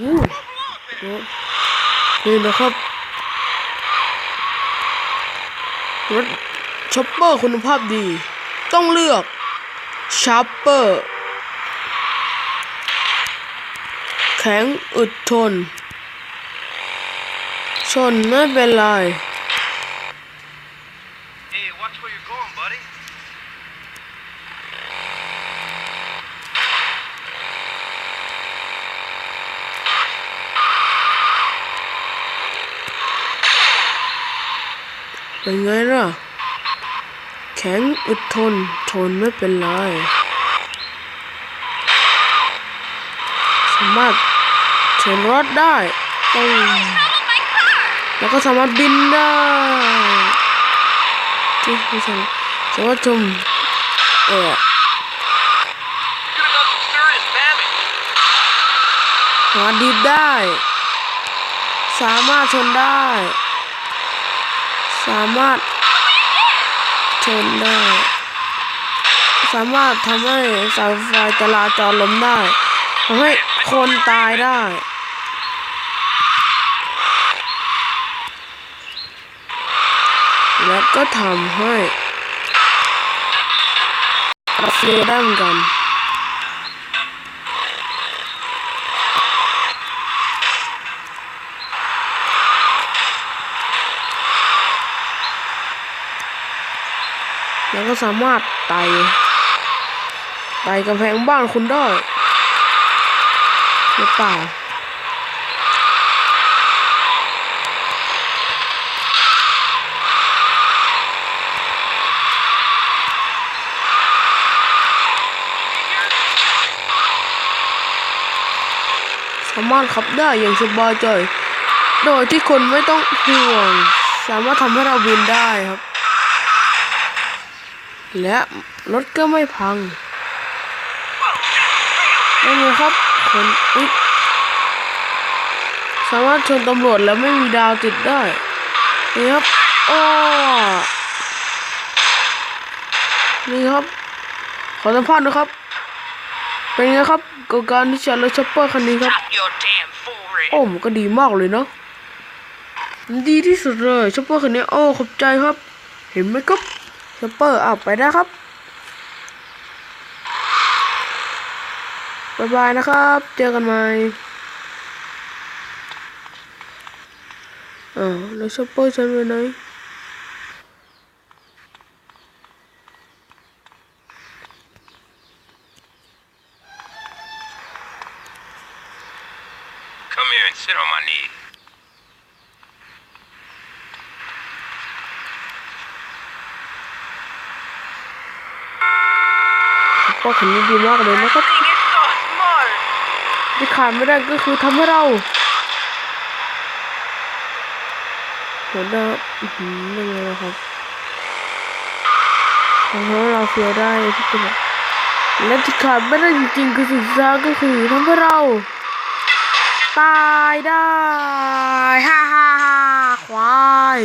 อู้นี่นะครับรถช็อปเปอร์คุณภาพดี ต้องเลือกชอปเปอร์แข็งอึดทน ชนไม่เป็นไร เป็นไงล่ะ แข็งอึดทนชนไม่เป็นไร สามารถชนรถได้ต้องแล้วก็สามารถบินได้ที่ไม่ใช่สามารถชมเออสามารถดิฟได้ สามารถชนได้ สามารถชนได้ สามารถทำให้เสาไฟจราจรล้มได้ทำให้คนตายได้และก็ทำให้เราเฟียได้เหมือนกัน แล้วก็สามารถไต่ไต่กำแพงบ้านคุณได้หรือเปล่าสามารถขับได้อย่างสบายใจ โดยที่คนไม่ต้องห่วง สามารถทำให้เราบินได้ครับ และรถก็ไม่พังไม่มีครับคนอุ๊ยสามารถชนตำรวจแล้วไม่มีดาวติดได้นี่ครับอ้อนี่ครับ ขอสัมภาษณ์นะครับ เป็นไงครับกับการที่ใช้รถช็อปเปอร์คันนี้ครับ Stop your damn foolery. โอ้มันก็ดีมากเลยเนาะดีที่สุดเลยช็อปเปอร์คันนี้โอ้ขอบใจครับ เห็นไหมครับ ช็อปเปอร์อ้าไปได้ครับบายบายนะครับ เจอกันใหม่อ้าวแล้วช็อปเปอร์ฉันไปไหน Come here and sit on my knee. ช็อปเปอร์คันดีดีมากเลยนะครับที่ขาดไม่ได้ก็คือทำให้เราเห็นนะอื้อหือยังไงนะครับทำให้เราเฟียได้ที่เป็นและที่ขาดไม่ได้จริงๆคือสิ่งสำคัญก็คือทำให้เรา ตายได้ฮ่าฮ่าฮ่าควาย